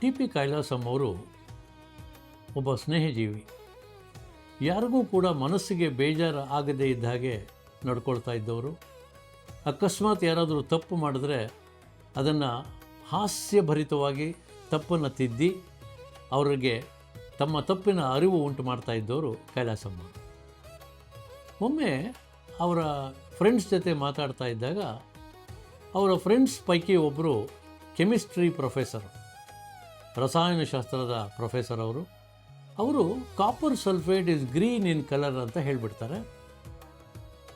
P Kailasam ಅವರು ಒಬ್ಬ ಸ್ನೇಹಜೀವಿ. ಯಾರಿಗೂ ಕೂಡ ಮನಸ್ಸಿಗೆ ಬೇಜಾರು ಆಗದೇ ಇದ್ದ ಹಾಗೆ ನಡ್ಕೊಳ್ತಾ ಇದ್ದವರು. ಅಕಸ್ಮಾತ್ ಯಾರಾದರೂ ತಪ್ಪು ಮಾಡಿದ್ರೆ ಅದನ್ನು ಹಾಸ್ಯಭರಿತವಾಗಿ ತಪ್ಪನ್ನು ತಿದ್ದಿ ಅವರಿಗೆ ತಮ್ಮ ತಪ್ಪಿನ ಅರಿವು ಉಂಟು ಮಾಡ್ತಾ ಇದ್ದವರು ಕೈಲಾಸಮ್ಮ. ಒಮ್ಮೆ ಅವರ ಫ್ರೆಂಡ್ಸ್ ಜೊತೆ ಮಾತಾಡ್ತಾ ಇದ್ದಾಗ ಅವರ ಫ್ರೆಂಡ್ಸ್ ಪೈಕಿ ಒಬ್ಬರು ಕೆಮಿಸ್ಟ್ರಿ ಪ್ರೊಫೆಸರ್ ರಸಾಯನಶಾಸ್ತ್ರದ ಪ್ರೊಫೆಸರ್ ಅವರು ಅವರು copper sulphate is green in colour ಅಂತ ಹೇಳಿಬಿಡ್ತಾರೆ.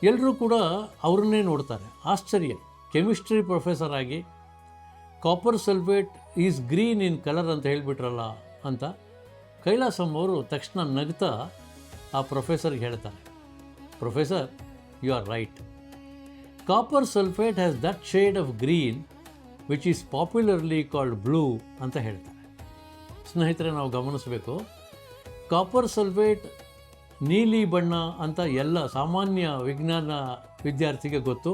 ಎಲ್ಲರೂ ಕೂಡ ಅವ್ರನ್ನೇ ನೋಡ್ತಾರೆ. ಆಶ್ಚರ್ಯ. ಕೆಮಿಸ್ಟ್ರಿ ಪ್ರೊಫೆಸರ್ ಆಗಿ copper sulphate is green in colour ಅಂತ ಹೇಳಿಬಿಟ್ರಲ್ಲ ಅಂತ ಕೈಲಾಸಂ ಅವರು ತಕ್ಷಣ ನಗ್ತಾ ಆ ಪ್ರೊಫೆಸರ್ಗೆ ಹೇಳ್ತಾರೆ. Professor you are right copper sulphate has that shade of green which is popularly called blue ಅಂತ ಹೇಳ್ತಾರೆ. ಸ್ನೇಹಿತರೆ, ನಾವು ಗಮನಿಸಬೇಕು. ಕಾಪರ್ ಸಲ್ಫೇಟ್ ನೀಲಿ ಬಣ್ಣ ಅಂತ ಎಲ್ಲ ಸಾಮಾನ್ಯ ವಿಜ್ಞಾನ ವಿದ್ಯಾರ್ಥಿಗೆ ಗೊತ್ತು.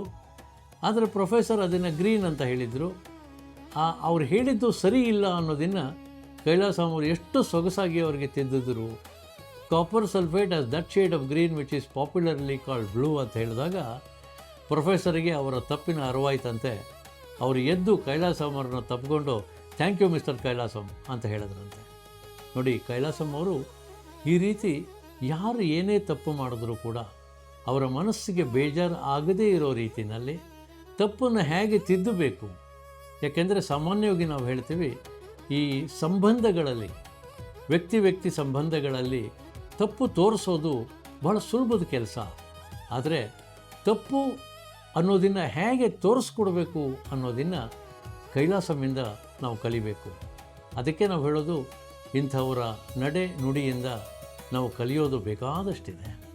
ಆದರೆ ಪ್ರೊಫೆಸರ್ ಅದನ್ನು ಗ್ರೀನ್ ಅಂತ ಹೇಳಿದರು. ಅವ್ರು ಹೇಳಿದ್ದು ಸರಿ ಇಲ್ಲ ಅನ್ನೋದನ್ನು ಕೈಲಾಸ ಅವರು ಎಷ್ಟು ಸೊಗಸಾಗಿ ಅವರಿಗೆ ತಿದ್ದಿದ್ರು copper sulphate as that shade of green which is popularly called blue ಅಂತ ಹೇಳಿದಾಗ ಪ್ರೊಫೆಸರಿಗೆ ಅವರ ತಪ್ಪಿನ ಅರಿವಾಯ್ತಂತೆ ಅವರು ಎದ್ದು ಕೈಲಾಸ ಅವರನ್ನು ತಪ್ಪಿಕೊಂಡು ಥ್ಯಾಂಕ್ ಯು ಮಿಸ್ಟರ್ ಕೈಲಾಸಂ ಅಂತ ಹೇಳಿದ್ರಂತೆ. ನೋಡಿ, ಕೈಲಾಸಂ ಅವರು ಈ ರೀತಿ ಯಾರು ಏನೇ ತಪ್ಪು ಮಾಡಿದ್ರೂ ಕೂಡ ಅವರ ಮನಸ್ಸಿಗೆ ಬೇಜಾರು ಆಗದೇ ಇರೋ ರೀತಿಯಲ್ಲಿ ತಪ್ಪನ್ನು ಹೇಗೆ ತಿದ್ದಬೇಕು? ಯಾಕೆಂದರೆ ಸಾಮಾನ್ಯವಾಗಿ ನಾವು ಹೇಳ್ತೀವಿ, ಈ ಸಂಬಂಧಗಳಲ್ಲಿ, ವ್ಯಕ್ತಿ ವ್ಯಕ್ತಿ ಸಂಬಂಧಗಳಲ್ಲಿ ತಪ್ಪು ತೋರಿಸೋದು ಬಹಳ ಸುಲಭದ ಕೆಲಸ. ಆದರೆ ತಪ್ಪು ಅನ್ನೋದನ್ನು ಹೇಗೆ ತೋರಿಸ್ಕೊಡ್ಬೇಕು ಅನ್ನೋದನ್ನು ಕೈಲಾಸಮಿಂದ ನಾವು ಕಲಿಬೇಕು. ಅದಕ್ಕೆ ನಾವು ಹೇಳೋದು ಇಂಥವರ ನಡೆ ನುಡಿಯಿಂದ ನಾವು ಕಲಿಯೋದು ಬೇಕಾದಷ್ಟಿದೆ.